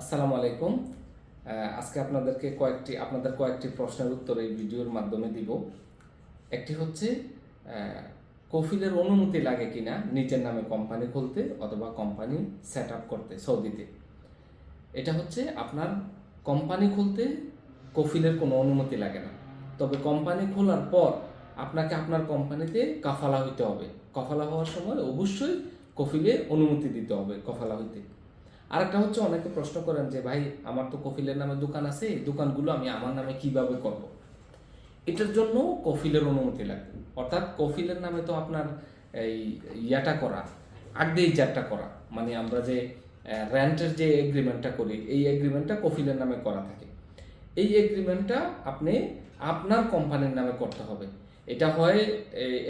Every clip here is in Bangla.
আসসালামু আলাইকুম। আজকে আপনাদেরকে কয়েকটি আপনাদের কয়েকটি প্রশ্নের উত্তর এই ভিডিওর মাধ্যমে দিব। একটি হচ্ছে কফিলের অনুমতি লাগে কিনা নিজের নামে কোম্পানি খুলতে অথবা কোম্পানি সেট আপ করতে সৌদিতে? এটা হচ্ছে, আপনার কোম্পানি খুলতে কফিলের কোনো অনুমতি লাগে না। তবে কোম্পানি খোলার পর আপনাকে আপনার কোম্পানিতে কাফালা হইতে হবে। কফালা হওয়ার সময় অবশ্যই কফিলে অনুমতি দিতে হবে কফালা হইতে। আরেকটা হচ্ছে অনেকে প্রশ্ন করেন যে, ভাই, আমার তো কফিলের নামে দোকান আছে দোকানগুলো আমি আমার নামে কীভাবে করব? এটার জন্য কফিলের অনুমতি লাগবে। অর্থাৎ কফিলের নামে তো আপনার এই ইয়াটা করা আগে ইজারটা করা। মানে আমরা যে র্যান্টের যে এগ্রিমেন্টটা করি, এই এগ্রিমেন্টটা কফিলের নামে করা থাকে। এই এগ্রিমেন্টটা আপনি আপনার কোম্পানির নামে করতে হবে। এটা হয়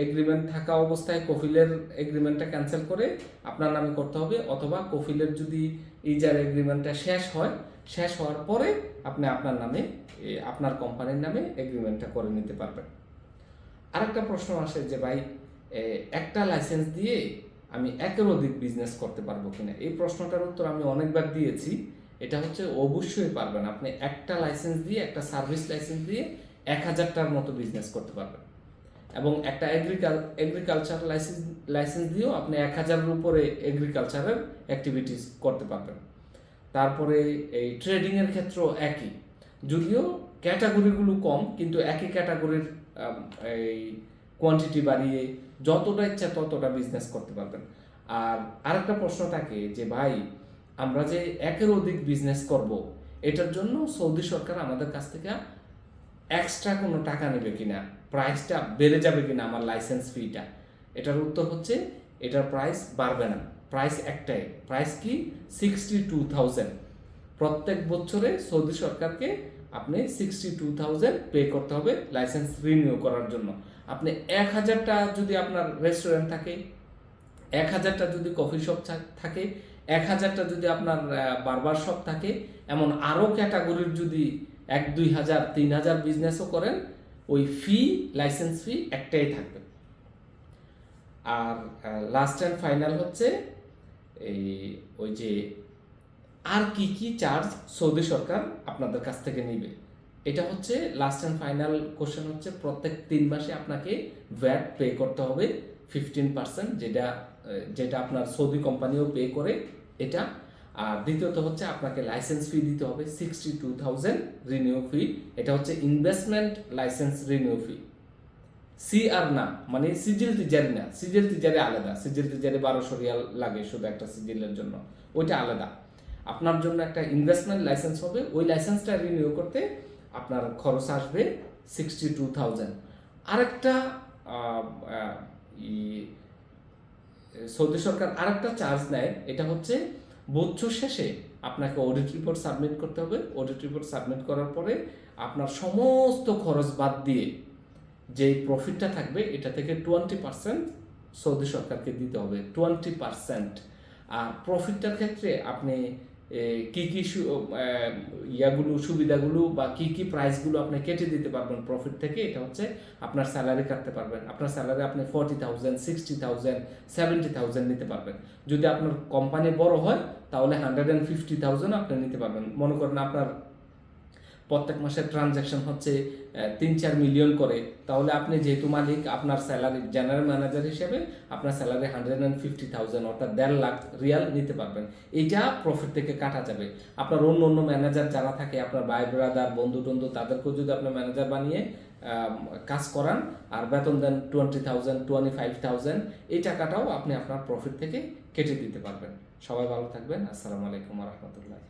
এগ্রিমেন্ট থাকা অবস্থায় কফিলের এগ্রিমেন্টটা ক্যান্সেল করে আপনার নামে করতে হবে, অথবা কফিলের যদি ইজার এগ্রিমেন্টটা শেষ হয়, শেষ হওয়ার পরে আপনি আপনার নামে আপনার কোম্পানির নামে এগ্রিমেন্টটা করে নিতে পারবেন। আরেকটা প্রশ্ন আসে যে, ভাই একটা লাইসেন্স দিয়ে আমি একের অধিক বিজনেস করতে পারব কিনা? এই প্রশ্নটার উত্তর আমি অনেকবার দিয়েছি। এটা হচ্ছে, অবশ্যই পারবেন। আপনি একটা লাইসেন্স দিয়ে, একটা সার্ভিস লাইসেন্স দিয়ে এক হাজারটার মতো বিজনেস করতে পারবেন। এবং একটা এগ্রিকাল এগ্রিকালচার লাইসেন্স লাইসেন্স দিয়েও আপনি এক হাজারের উপরে এগ্রিকালচারের অ্যাক্টিভিটিস করতে পারবেন। তারপরে এই ট্রেডিংয়ের ক্ষেত্রেও একই। যদিও ক্যাটাগরিগুলো কম, কিন্তু একই ক্যাটাগরির এই কোয়ান্টিটি বাড়িয়ে যতটা ইচ্ছা ততটা বিজনেস করতে পারবেন। আর আরেকটা প্রশ্ন থাকে যে, ভাই, আমরা যে একের অধিক বিজনেস করব, এটার জন্য সৌদি সরকার আমাদের কাছ থেকে এক্সট্রা কোনো টাকা নেবে কিনা? প্রাইসটা বেড়ে যাবে কিনা আমার লাইসেন্স ফিটা এটার উত্তর হচ্ছে, এটার প্রাইস বাড়বে না। প্রাইস একটাই। প্রাইস কি? সিক্সটি টু থাউজেন্ড প্রত্যেক বছরে সৌদি সরকারকে আপনি সিক্সটি টু থাউজেন্ড পে করতে হবে লাইসেন্স রিনিউ করার জন্য। আপনি এক হাজারটা যদি আপনার রেস্টুরেন্ট থাকে, এক হাজারটা যদি কফি শপ থাকে, এক হাজারটা যদি আপনার বারবার শপ থাকে, এমন আরও ক্যাটাগরির যদি এক, দুই হাজার, তিন হাজার বিজনেসও করেন ওই ফি লাইসেন্স ফি একটাই থাকবে। আর লাস্ট অ্যান্ড ফাইনাল হচ্ছে এই, ওই যে আর কি কি চার্জ সৌদি সরকার আপনাদের কাছ থেকে নিবে। এটা হচ্ছে লাস্ট অ্যান্ড ফাইনাল কোশ্চেন হচ্ছে প্রত্যেক তিন মাসে আপনাকে ভ্যাট পে করতে হবে ফিফটিন পার্সেন্ট যেটা যেটা আপনার সৌদি কোম্পানিও পে করে। এটা আর দ্বিতীয়ত হচ্ছে আপনাকে লাইসেন্স ফি দিতে হবে sixty two thousand renew fee এটা হচ্ছে investment licence renew fee C R না মানে সিজিল তিজারি না। সিজিল তিজারি আলাদা। সিজিল তিজারি বারোশো রিয়াল লাগে শুধু একটা সিজিলের জন্য। ওইটা আলাদা। আপনার জন্য একটা ইনভেস্টমেন্ট লাইসেন্স হবে। ওই লাইসেন্সটা রিনিউ করতে আপনার খরচ আসবে সিক্সটি টু থাউজেন্ড আরেকটা সৌদি সরকার আরেকটা চার্জ নেয়। এটা হচ্ছে বছর শেষে আপনাকে অডিট রিপোর্ট সাবমিট করতে হবে। অডিট রিপোর্ট সাবমিট করার পরে আপনার সমস্ত খরচ বাদ দিয়ে যে প্রফিটটা থাকবে, এটা থেকে টোয়েন্টি পার্সেন্ট সৌদি সরকারকে দিতে হবে। টোয়েন্টি পার্সেন্ট আর প্রফিটটার ক্ষেত্রে আপনি কি কি ইয়াগুলো, সুবিধাগুলো বা কি কি প্রাইসগুলো আপনি কেটে দিতে পারবেন প্রফিট থেকে, এটা হচ্ছে আপনার স্যালারি কাটতে পারবেন। আপনার স্যালারি আপনি forty thousand sixty thousand seventy thousand নিতে পারবেন। যদি আপনার কোম্পানি বড় হয়, তাহলে হান্ড্রেড অ্যান্ড ফিফটি থাউজেন্ড আপনি নিতে পারবেন। মনে করেন আপনার প্রত্যেক মাসের ট্রানজ্যাকশন হচ্ছে তিন চার মিলিয়ন করে। তাহলে আপনি যেহেতু মালিক, আপনার স্যালারি জেনারেল ম্যানেজার হিসেবে আপনার salary hundred and fifty thousand অর্থাৎ দেড় লাখ রিয়াল নিতে পারবেন। এইটা প্রফিট থেকে কাটা যাবে। আপনার অন্য অন্য ম্যানেজার যারা থাকে, আপনার ভাই ব্রাদার বন্ধু টন্ধু তাদেরকেও যদি আপনার ম্যানেজার বানিয়ে কাজ করান, আর বেতন দেন twenty thousand twenty five thousand এই টাকাটাও আপনি আপনার প্রফিট থেকে কেটে দিতে পারবেন। সবাই ভালো থাকবেন। আসসালামু আলাইকুম রহমতুল্লাহ